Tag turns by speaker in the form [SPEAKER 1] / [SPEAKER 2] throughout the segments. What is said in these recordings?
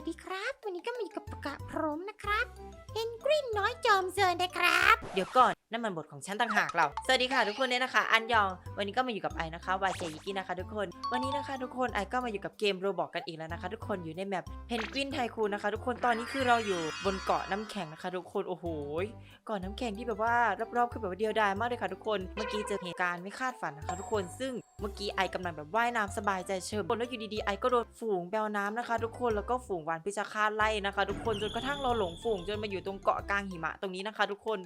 [SPEAKER 1] วัสดีครับ วันนี้ก็มาอยู่กับปะกะพร้อมนะครับเพนกวินน้อยจอมเซินนะครับ
[SPEAKER 2] เดี๋ยวก่อนนั่นมันบทของฉันต่างหากเรา สวัสดีค่ะทุกคนเนี่ยนะคะ อันยอง วันนี้ก็มาอยู่กับไอนะคะวายเจยิกินะคะ ทุกคน วันนี้นะคะ ทุกคนไอก็มาอยู่กับเกมโรบอกกันอีกแล้วนะคะ ทุกคนอยู่ในแมปเพนกวินไทคูนนะคะ ทุกคน ตอนนี้คือเราอยู่บนเกาะน้ำแข็งนะคะ ทุกคน โอ้โหเกาะน้ำแข็งที่แบบว่ารอบๆคือแบบว่าเดียวดายมากเลยค่ะทุกคน เมื่อกี้เจอเหตุการณ์ไม่คาดฝันนะคะ ทุกคน ซึ่งเมื่อกี้ไอกำลังแบบว่ายน้ำสบายใจเฉิบแล้วอยู่ดีๆไอก็โดนฝูงแบวน้ำนะคะ ทุกคน แล้วก็ฝูงวานพิชาคาตไล่นะคะ ทุกคน จนกระทั่งเราหลงฝูงจนมาอยู่ตรงเกาะกลางหิมะตรงนี้นะคะ ทุกคน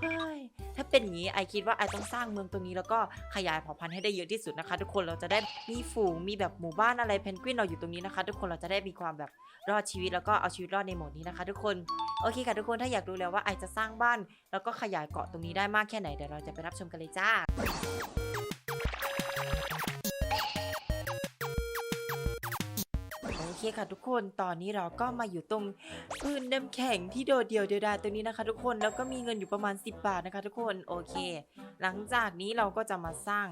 [SPEAKER 2] เฮ้ยถ้าเป็นอย่างนี้ไอคิดว่าไอต้องสร้างเมืองตรงนี้แล้วก็ขยายเผ่าพันธุ์ให้ได้เยอะที่สุดนะคะ ทุกคนเราจะได้มีฝูงมีแบบหมู่บ้านอะไรเพนกวินเราอยู่ตรงนี้นะคะ ทุกคนเราจะได้มีความแบบรอดชีวิตแล้วก็เอาชีวิตรอดในโหมดนี้นะคะ ทุกคนโอเคค่ะทุกคนถ้าอยากรู้แล้วว่าไอจะสร้างบ้าน แล้วก็ขยายเกาะตรงนี้ได้มากแค่ไหนเดี๋ยวเราจะไปรับชมกันเลยจ้า เคค่ะทุกคน ตอนนี้เราก็มาอยู่ตรงพื้นน้ำแข็งที่โดดเดี่ยวเดียวดายตรงนี้นะคะ ทุกคน แล้วก็มีเงินอยู่ประมาณ 10 บาทนะคะ ทุกคน โอเค หลังจากนี้เราก็จะมาสร้าง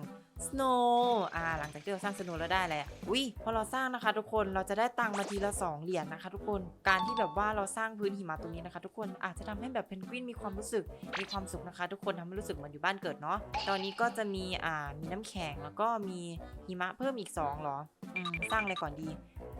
[SPEAKER 2] snow อ่า หลังจากที่เราสร้าง snow แล้วได้อะไรอุ้ยพอเราสร้างนะคะ ทุกคน เราจะได้ตังค์มาทีละ2เหรียญนะคะ ทุกคน การที่แบบว่าเราสร้างพื้นหิมะตรงนี้นะคะ ทุกคน อาจจะทำให้แบบเพนกวินมีความรู้สึก มีความสุขนะคะ ทุกคนทำให้รู้สึกเหมือนอยู่บ้านเกิดเนาะ ตอนนี้ก็จะมี อ่า มีน้ำแข็ง แล้วก็มีหิมะเพิ่มอีกสองเหรอ อืม สร้างอะไรก่อนดี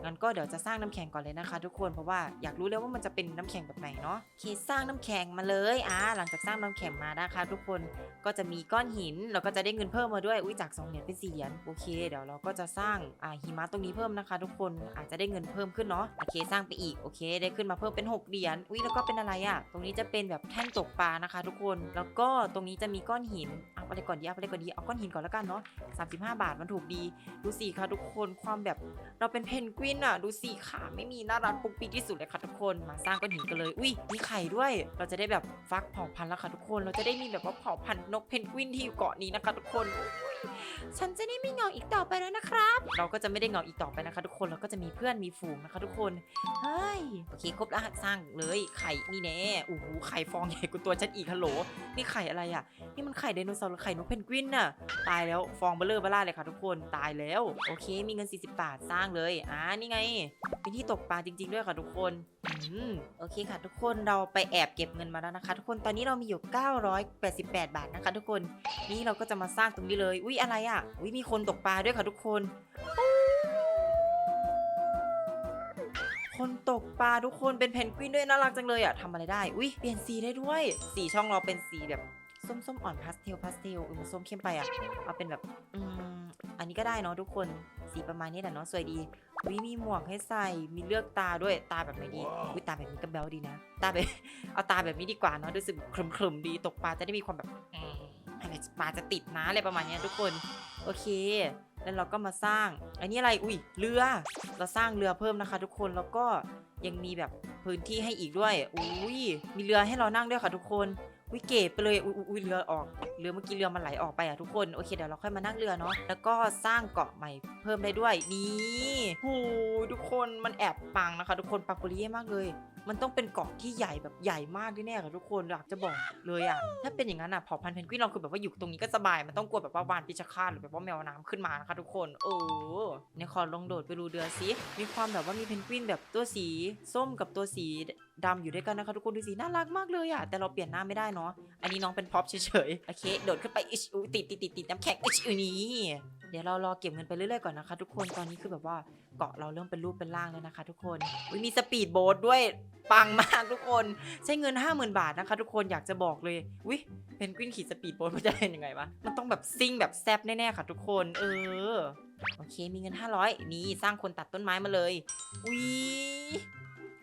[SPEAKER 2] งั้นก็เดี๋ยวจะสร้างน้ำแข็งก่อนเลยนะคะ ทุกคนเพราะว่าอยากรู้แล้วว่ามันจะเป็นน้ำแข็งแบบไหนเนาะโอเคสร้างน้ำแข็งมาเลยอ่าหลังจากสร้างน้ำแข็งมานะคะ ทุกคนก็จะมีก้อนหินเราก็จะได้เงินเพิ่มมาด้วยอุ้ยจาก2เหรียญเป็น4เหรียญโอเคเดี๋ยวเราก็จะสร้างอ่าหิมะตรงนี้เพิ่มนะคะ ทุกคนอาจจะได้เงินเพิ่มขึ้นเนาะโอเคสร้างไปอีกโอเค ได้ขึ้นมาเพิ่มเป็น6เหรียญอุ้ยแล้วก็เป็นอะไรอะ่ะตรงนี้จะเป็นแบบแท่นตกปลานะคะ ทุกคนแล้วก็ตรงนี้จะมีก้อนหินเอาอะไรก่อนดีเอาอะไรก่อนดีเอาก้อนหินก่อนแล้วกันเนาะ35 บาทมันถูกดีดูสิคะทุกคนความแบบเราเป็นเพนกวินอะดูสิขาไม่มีน่ารักปุกปีกที่สุดเลยค่ะทุกคนมาสร้างก้อนหินกันเลยอุ้ยมีไข่ด้วย เราจะได้แบบฟักเผ่าพันธุ์แล้วค่ะทุกคนเราจะได้มีแบบว่าเผ่าพันธุ์นกเพนกวินที่อยู่เกาะนี้นะคะทุกคน
[SPEAKER 1] ฉันจะได้ไม่เหงาอีกต่อไปแล้วนะครับ
[SPEAKER 2] เราก็จะไม่ได้เหงาอีกต่อไปนะคะทุกคนเราก็จะมีเพื่อนมีฝูงนะคะทุกคนเฮ้ยโอเคครบแล้วสร้างเลยไข่นี่แน่โอ้โหไข่ฟองใหญ่กว่าตัวฉันอีกฮัลโหลนี่ไข่อะไรอะ นี่มันไข่ไดโนเสาร์หรือไข่นกเพนกวินน่ะตายแล้วฟองเบลเลอร์เบล่าเลยค่ะทุกคนตายแล้ว โอเค มีเงิน 40 บาทสร้างเลยอ่านี่ไง เป็นที่ตกปลาจริง ๆ ด้วยค่ะทุกคนอืมโอเคค่ะ ทุกคนเราไปแอบเก็บเงินมาแล้วนะคะ ทุกคนตอนนี้เรามีอยู่ 988 บาทนะคะ ทุกคนนี่เราก็จะมาสร้างตรงนี้เลยอุ้ยอะไรอะอุ้ยมีคนตกปลาด้วยค่ะทุกคน คนตกปลาทุกคนเป็นเพนกวินด้วยน่ารักจังเลยอะทำอะไรได้อุ้ยเปลี่ยนสีได้ด้วย สีช่องเราเป็นสีแบบ ส้มๆอ่อนพาสเทลพาสเทลอืมส้มเข้มไปอะ เอาเป็นแบบอืมอันนี้ก็ได้เนาะทุกคนสีประมาณนี้แหละเนาะสวยดีวิมีหมวกให้ใส่มีเลือกตาด้วยตาแบบไหนดีวิตาแบบนี้ก็แบลดีนะ ตาแบบเอาตาแบบนี้ดีกว่าเนาะรู้สึกคลึมๆดีตกปลาจะได้มีความแบบอืมอะไรปลาจะติดนะอะไรประมาณเนี้ยทุกคนโอเค แล้วเราก็มาสร้าง อันนี้อะไรอุ้ยเรือเราสร้างเรือเพิ่มนะคะ ทุกคนแล้วก็ยังมีแบบพื้นที่ให้อีกด้วยอุ้ยมีเรือให้เรานั่งด้วยค่ะทุกคน วิเกตไปเลยอุ้ยอุ้ยเรือออกเรือเมื่อกี้เรือมันไหลออกไปอะทุกคนโอเคเดี๋ยวเราค่อยมานั่งเรือเนาะแล้วก็สร้างเกาะใหม่เพิ่มได้ด้วยนี่โหทุกคนมันแอบปังนะคะ ทุกคนปังปุริเย่มากเลยมันต้องเป็นเกาะที่ใหญ่แบบใหญ่มากแน่ๆค่ะทุกคนอยากจะบอกเลยอะถ้าเป็นอย่างนั้นอะเผ่าพันธุ์เพนกวินเราคือแบบว่าอยู่ตรงนี้ก็สบายมันต้องกลัวแบบว่าวานพิชคาตหรือแบบว่าแมวน้ำขึ้นมานะคะทุกคนโอ้เนี่ยขอลองโดดไปดูเรือสิมีความแบบว่ามีเพนกวินแบบตัวสีส้มกับตัวสีดำอยู่ด้วยกันนะคะทุกคนดูสิน่ารักมากเลยอะแต่เราเปลี่ยนหน้าไม่ได้เนาะอันนี้น้องเป็นพ็อปเฉยๆโอเคโดดขึ้นไปอิชติดติดติดติดน้ำแข็งอิชอือนี้เดี๋ยวเรารอเก็บเงินไปเรื่อยๆก่อนนะคะ ทุกคนตอนนี้คือแบบว่า เกาะเราเริ่มเป็นรูปเป็นร่างแล้วนะคะ ทุกคนอุ๊ยมีสปีดโบ๊ทด้วยปังมากทุกคน ใช้เงิน 50,000 บาทนะคะ ทุกคนอยากจะบอกเลยวิเพนกวินขี่สปีดโบ๊ทมันจะเป็นยังไงวะมันต้องแบบซิ่งแบบแซบแน่ๆค่ะ ทุกคนเออโอเคมีเงิน 500 นี่สร้างคนตัดต้นไม้มาเลยวิ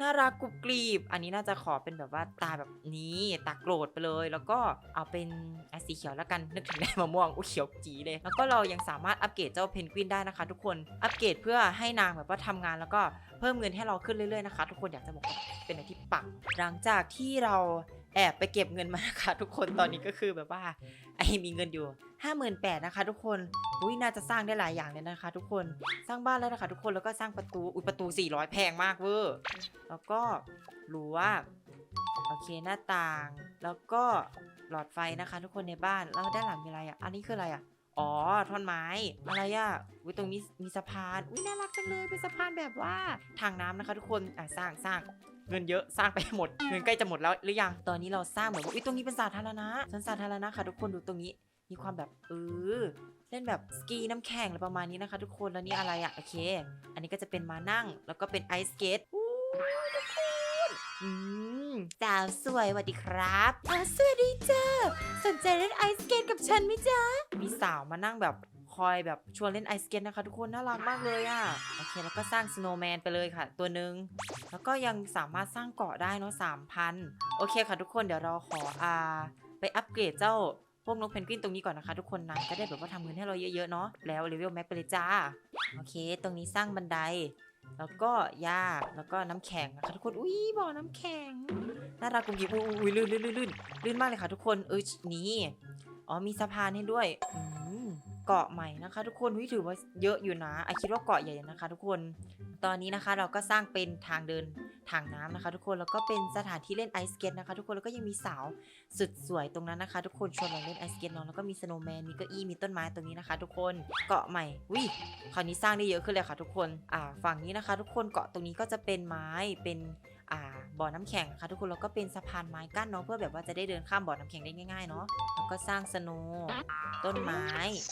[SPEAKER 2] น่ารักกรุบกรีบ อันนี้น่าจะขอเป็นแบบว่าตาแบบนี้ตาโกรธไปเลย แล้วก็เอาเป็นอะสีเขียวแล้วกันนึกถึงได้มะม่วงอุ้ยเขียวจีเลย แล้วก็เรายังสามารถอัปเกรดเจ้าเพนกวินได้นะคะ ทุกคนอัปเกรดเพื่อให้นางแบบว่าทำงานแล้วก็เพิ่มเงินให้เราขึ้นเรื่อยๆนะคะ ทุกคนอยากจะบอกเป็นอะไรที่ปังหลังจากที่เราแอบไปเก็บเงินมานะคะทุกคนตอนนี้ก็คือแบบว่าไอมีเงินอยู่ 58,000นะคะ ทุกคนอุ้ยน่าจะสร้างได้หลายอย่างเลยนะคะ ทุกคนสร้างบ้านแล้วนะคะ ทุกคนแล้วก็สร้างประตูอุ้ยประตู 400 แพงมากเวอร์แล้วก็รั้วโอเคหน้าต่าง แล้วก็หลอดไฟนะคะ ทุกคนในบ้านแล้วด้านหลังมีอะไรอะอันนี้คืออะไรอะ อ๋อท่อนไม้ อะไรอะอุ้ยตรงนี้มีสะพานอุ้ยน่ารักจังเลยเป็นสะพานแบบว่าทางน้ำนะคะ ทุกคนอะสร้างสร้างเงินเยอะสร้างไปหมดเงินใกล้จะหมดแล้วหรือยังตอนนี้เราสร้างเหมือนว่าอุ้ยตรงนี้เป็นสาธารณะสวนสาธารณะค่ะ ทุกคนดูตรงนี้มีความแบบเออเล่นแบบสกีน้ำแข็งอะไรประมาณนี้นะคะ ทุกคนแล้วนี่อะไรอะโอเค อันนี้ก็จะเป็นมานั่งแล้วก็เป็นไอสเกตอู้ทุกคนอืม สาวสวยสวัสดีครับอ๋อสวัสดีจ้าสนใจเล่นไอสเกตกับฉันไหมจ๊ะ มีสาวมานั่งแบบคอยแบบชวนเล่นไอสเกตนะคะทุกคนน่ารักมากเลยอะ่ะโอเคแล้วก็สร้างสโนว์แมนไปเลยค่ะ ตัวหนึ่งแล้วก็ยังสามารถสร้างเกาะได้เนาะสามพันโอเคค่ะทุกคนเดี๋ยวเราขออ่าไปอัปเกรดเจ้าพวกนกเพนกวินตรงนี้ก่อนนะคะ ทุกคนนะจะได้แบบว่าทำเงินให้เราเยอะๆเนาะแล้วเลเวลแม็กไปเลยจ้าโอเค ตรงนี้สร้างบันได แล้วก็หญ้าแล้วก็น้ำแข็งนะคะทุกคนอุ้ยบ่อน้ำแข็ง น่ารักกุมกิ๊บอุ้ยอุ้ยลื่นลื่นลื่นลื่นมากเลยค่ะทุกคนเออนี่อ๋อมีสะพานให้ด้วยเกาะใหม่นะคะ ทุกคนอุ้ยถือว่าเยอะอยู่นะไอคิดว่าเกาะใหญ่นะคะ ทุกคน ตอนนี้นะคะเราก็สร้างเป็นทางเดินทางน้ำนะคะ ทุกคนแล้วก็เป็นสถานที่เล่นไอสเก็ตนะคะ ทุกคนแล้วก็ยังมีสาวสุดสวยตรงนั้นนะคะ ทุกคนชวนเราเล่นไอสเก็ตเนาะแล้วก็มีสโนว์แมนมีเก้าอี้มีต้นไม้ตรงนี้นะคะ ทุกคนเกาะใหม่วิคราวนี้สร้างได้เยอะขึ้นเลยค่ะ ทุกคนอ่าฝั่งนี้นะคะ ทุกคนเกาะตรงนี้ก็จะเป็นไม้เป็น อ่าบ่อน้ำแข็งนะคะทุกคนแล้วก็เป็นสะพานไม้กั้นเนาะเพื่อแบบว่าจะได้เดินข้ามบ่อน้ำแข็งได้ง่ายๆเนาะแล้วก็สร้างสโนว์ต้นไม้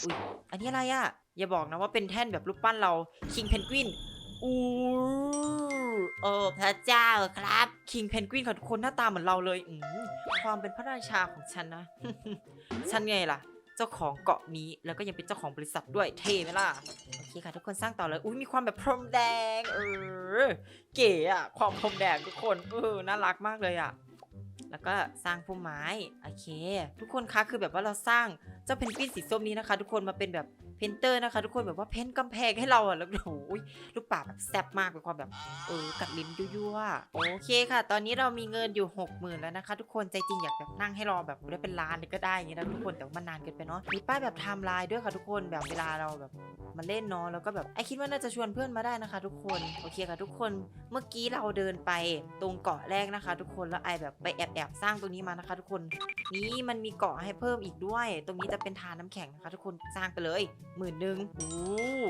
[SPEAKER 2] อุ้ยอันนี้อะไรอะอย่าบอกนะว่าเป็นแท่นแบบรูปปั้นเราคิงเพนกวินอู้เออพระเจ้าครับคิงเพนกวินค่ะทุกคนหน้าตาเหมือนเราเลยอืความเป็นพระราชาของฉันนะฉันไงล่ะ เจ้าของเกาะนี้แล้วก็ยังเป็นเจ้าของบริษัทด้วยเท่ไหมล่ะโอ เคค่ะทุกคนสร้างต่อเลย อุ้ยมีความแบบพรมแดง เออ เก๋อะความพรมแดงทุกคน เออ น่ารักมากเลยอะแล้วก็สร้างพุ่มไม้ โอเค ทุกคนคะคือแบบว่าเราสร้างเจ้าเพนกวินสีส้มนี้นะคะ ทุกคนมาเป็นแบบ เพนเตอร์นะคะ ทุกคนแบบว่าเพ้นกำแพงให้เราอะแล้วโอ้ยลูกป่าแบบแซ่บมากเป็นความแบบเออกัดลิ้นยั่วๆโอเคค่ะ ตอนนี้เรามีเงินอยู่หกหมื่นแล้วนะคะ ทุกคนใจจริงอยากแบบนั่งให้รอแบบได้เป็นล้านเลยก็ได้อย่างนี้นะทุกคนแต่ว่ามันนานเกินไปเนาะมีป้ายแบบไทม์ไลน์ด้วยค่ะทุกคนแบบเวลาเราแบบมาเล่นเนาะแล้วก็แบบไอคิดว่าน่าจะชวนเพื่อนมาได้นะคะ ทุกคนโอเคค่ะทุกคนเมื่อกี้เราเดินไปตรงเกาะแรกนะคะ ทุกคนแล้วไอแบบไปแอบแอบๆสร้างตรงนี้มานะคะ ทุกคนนี่มันมีเกาะให้เพิ่มอีกด้วย ตรงนี้จะเป็นทานน้ำแข็งนะคะ ทุกคนสร้างไปเลยหมื่นหนึ่งโอ้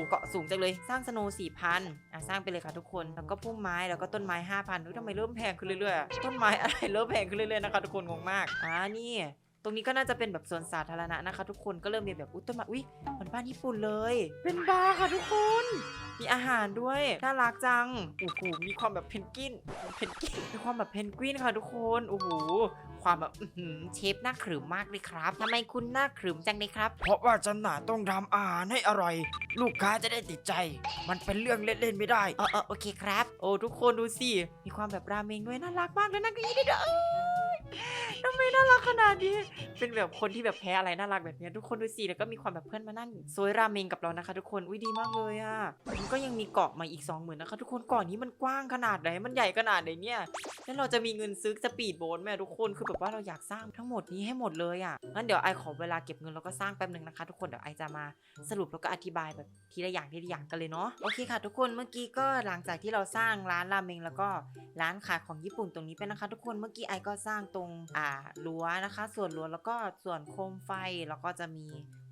[SPEAKER 2] เกาะสูงจังเลย สร้างสโนว์สี่พันอะสร้างไปเลยค่ะทุกคน แล้วก็พุ่มไม้ แล้วก็ต้นไม้ห้าพันทำไมเริ่มแพงขึ้นเรื่อยๆ ต้นไม้อะไรเริ่มแพงขึ้นเรื่อยๆนะคะทุกคนงงมาก อ่านี่ ตรงนี้ก็น่าจะเป็นแบบสวนสาธารณะนะคะ ทุกคนก็เริ่มมีแบบอุ้ยต้นไม้อุ้ยเหมือนบ้านญี่ปุ่นเลย เป็นบาร์ค่ะทุกคน มีอาหารด้วยน่ารักจังโอ้โหมีความแบบเพนกวินเพนกวินมีความแบบเพนกวินค่ะทุกคนโอ้โหความแบบอื้อหือเชฟหน้าขรึมมากเลยครับทำไมคุณหน้าขรึมจังเลยครับ
[SPEAKER 3] เพราะว่าฉันน่ะต้องทำอาหารให้อร่อย ลูกค้าจะได้ติดใจ มันเป็นเรื่องเล่นๆไม่ได้
[SPEAKER 2] เออเออโอเคครับ โอ้ทุกคนดูสิมีความแบบราเมงด้วยน่ารักมากเลยนะก็ยี่ได้ด้วยเอ้ย ทำไมน่ารักขนาดนี้ เป็นแบบคนที่แบบแพ้อะไรน่ารักแบบนี้ทุกคนดูสิแล้วก็มีความแบบเพื่อนมานั่งโซยราเมงกับเรานะคะ ทุกคนอุ้ยดีมากเลยอะ่ะมันก็ยังมีเกาะมาอีก 2 0,000นะคะ ทุกคนเกาะนี้มันกว้างขนาดไหนมันใหญ่ขนาดไหนเนี่ยแล้วเราจะมีเงินซื้อสปีดโบ๊ทไหมทุกคนคือแบบว่าเราอยากสร้างทั้งหมดนี้ให้หมดเลยอะ่ะงั้นเดี๋ยวไอขอเวลาเก็บเงินแล้วก็สร้างแป๊บนึงนะคะ ทุกคนเดี๋ยวไอจะมาสรุปแล้วก็อธิบายแบบทีละอย่างทีละอย่างกันเลยเนาะโอเคค่ะ ทุกคนเมื่อกี้ก็หลังจากที่เราสร้างร้านราเมงแล้วก็ร้านขายของญี่ปุ่นตรงนี้ไปนะคะ ทุกคนเมื่อกี้ไอก็สร้างตรงอ่ารั้วนะคะ ส่วนรั้วแล้วก็ส่วนโคมไฟแล้วก็จะมี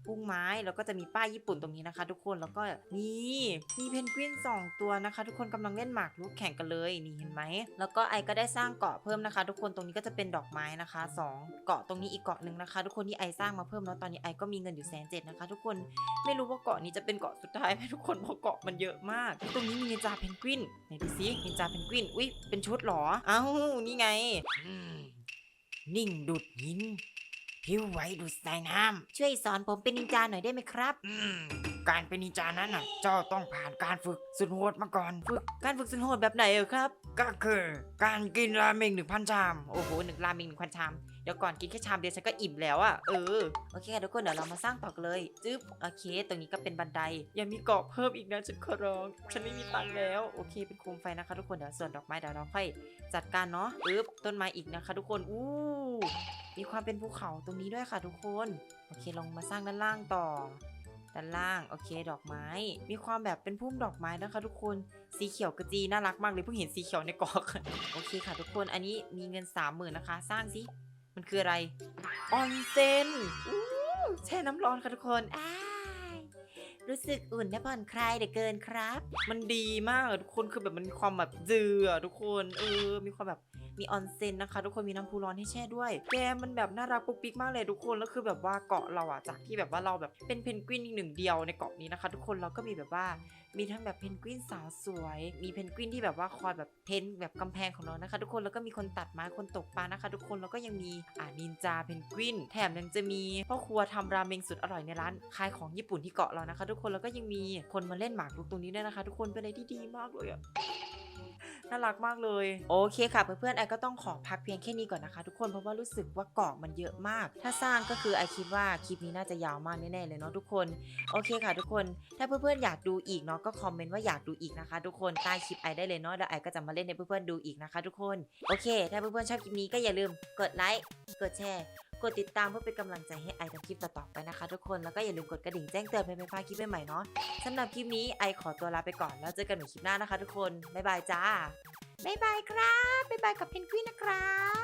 [SPEAKER 2] พุ่งไม้แล้วก็จะมีป้ายญี่ปุ่นตรงนี้นะคะ ทุกคนแล้วก็นี่มีเพนกวินสองตัวนะคะ ทุกคนกำลังเล่นหมากรุกแข่งกันเลยนี่เห็นไหมแล้วก็ไอก็ได้สร้างเกาะเพิ่มนะคะ ทุกคนตรงนี้ก็จะเป็นดอกไม้นะคะสองเกาะตรงนี้อีกเกาะหนึ่งนะคะ ทุกคนที่ไอสร้างมาเพิ่มแล้วตอนนี้ไอก็มีเงินอยู่แสนเจ็ดนะคะ ทุกคนไม่รู้ว่าเกาะนี้จะเป็นเกาะสุดท้ายไหมทุกคนเพราะเกาะมันเยอะมาก ตรงนี้มีนินจาเพนกวินไหนดูซินินจาเพนกวินอุ้ยเป็นชุดหรอเอ้านี่ไง
[SPEAKER 3] นิ่งดุดหินผิวไหวดุดสายน้ำ
[SPEAKER 2] ช่วยสอนผมเป็นนินจาหน่อยได้ไหมครับำ
[SPEAKER 3] อืม การเป็นนินจานั้นน่ะ เจ้าต้องผ่านการฝึกสุดโหดมาก่อน
[SPEAKER 2] ฝึกการฝึกสุนโหดแบบไหนเออครับ
[SPEAKER 3] ก็คือการกินราเมงหนึ่งพันชาม
[SPEAKER 2] โอ้โหหนึ่งราเมงหนึ่งพันชาม เดี๋ยวก่อนกินแค่ชามเดียวฉันก็อิ่มแล้วอะ่ะเออ โอเคค่ะทุกคนเดี๋ยวเรามาสร้างต่อกันเลย จึ๊บ โอเค ตรงนี้ก็เป็นบันไดยังมีเกาะเพิ่มอีกนะฉันขอร้อง ฉันไม่มีตังค์แล้ว โอเค เป็นโคมไฟนะคะ ทุกคน เดี๋ยวส่วนดอกไม้เดี๋ยวเราค่อยจัดการเนาะปึ๊บ ต้นไม้อีกนะคะ ทุกคน อู้มีความเป็นภูเขาตรงนี้ด้วยค่ะทุกคน โอเคลองมาสร้างด้านล่างต่อ ด้านล่างโอเค ดอกไม้ มีความแบบเป็นพุ่มดอกไม้นะคะ ทุกคนสีเขียวกระจีน่ารักมากเลยเพิ่งเห็นสีเขียวในกรอกโอเคค่ะ ทุกคนอันนี้มีเงินสามหมื่นนะคะ สร้างสิมันคืออะไรออนเซนแช่น้ำร้อนค่ะทุกคนอ้ารู้สึกอุ่นและผ่อนคลายเหลือเกินครับ มันดีมากทุกคนคือแบบมันมีความแบบเจือทุกคนเออมีความแบบ มีออนเซ็นนะคะ ทุกคนมีน้ำพุร้อนให้แช่ด้วย แกมันแบบน่ารักปุ๊กปิ๊กมากเลยทุกคนแล้วคือแบบว่าเกาะเราอะจากที่แบบว่าเราแบบเป็นเพนกวินอีกหนึ่งเดียวในเกาะนี้นะคะ ทุกคนเราก็มีแบบว่ามีทั้งแบบเพนกวินสาวสวย มีเพนกวินที่แบบว่าคอยแบบเทนแบบกำแพงของเรานะคะ ทุกคนแล้วก็มีคนตัดไม้คนตกปลานะคะ ทุกคนแล้วก็ยังมีอ่านินจาเพนกวิน แถมยังจะมีพ่อครัวทำราเมงสุดอร่อยในร้านขายของญี่ปุ่นที่เกาะเรานะคะ ทุกคนแล้วก็ยังมีคนมาเล่นหมากรุกตรงนี้ด้วยนะคะ ทุกคนเป็นอะไรที่ดีมากเลยอะ น่ารักมากเลย โอเคค่ะเพื่อนๆไอก็ต้องขอพักเพียงแค่นี้ก่อนนะคะ ทุกคนเพราะว่ารู้สึกว่าเกาะมันเยอะมาก ถ้าสร้างก็คือไอคิดว่าคลิปนี้น่าจะยาวมากแน่ๆเลยเนาะทุกคนโอเคค่ะ ทุกคนถ้าเพื่อนๆอยากดูอีกเนาะก็คอมเมนต์ว่าอยากดูอีกนะคะ ทุกคนใต้คลิปไอได้เลยเนาะแล้วไอก็จะมาเล่นให้เพื่อนๆดูอีกนะคะ ทุกคนโอเค ถ้าเพื่อนๆชอบคลิปนี้ก็อย่าลืมกดไลค์กดแชร์ กดติดตามเพื่อเป็นกำลังใจให้ไอทำคลิปต่อๆไปนะคะ ทุกคนแล้วก็อย่าลืมกดกระดิ่งแจ้งเตือนเพื่อไม่พลาดคลิปใหม่ๆเนาะสำหรับคลิปนี้ไอขอตัวลาไปก่อนแล้วเจอกันใหม่คลิปหน้านะคะ ทุกคนบ๊ายบายจ้า
[SPEAKER 1] บ๊ายบายครับบ๊ายบายกับเพนกวินนะครับ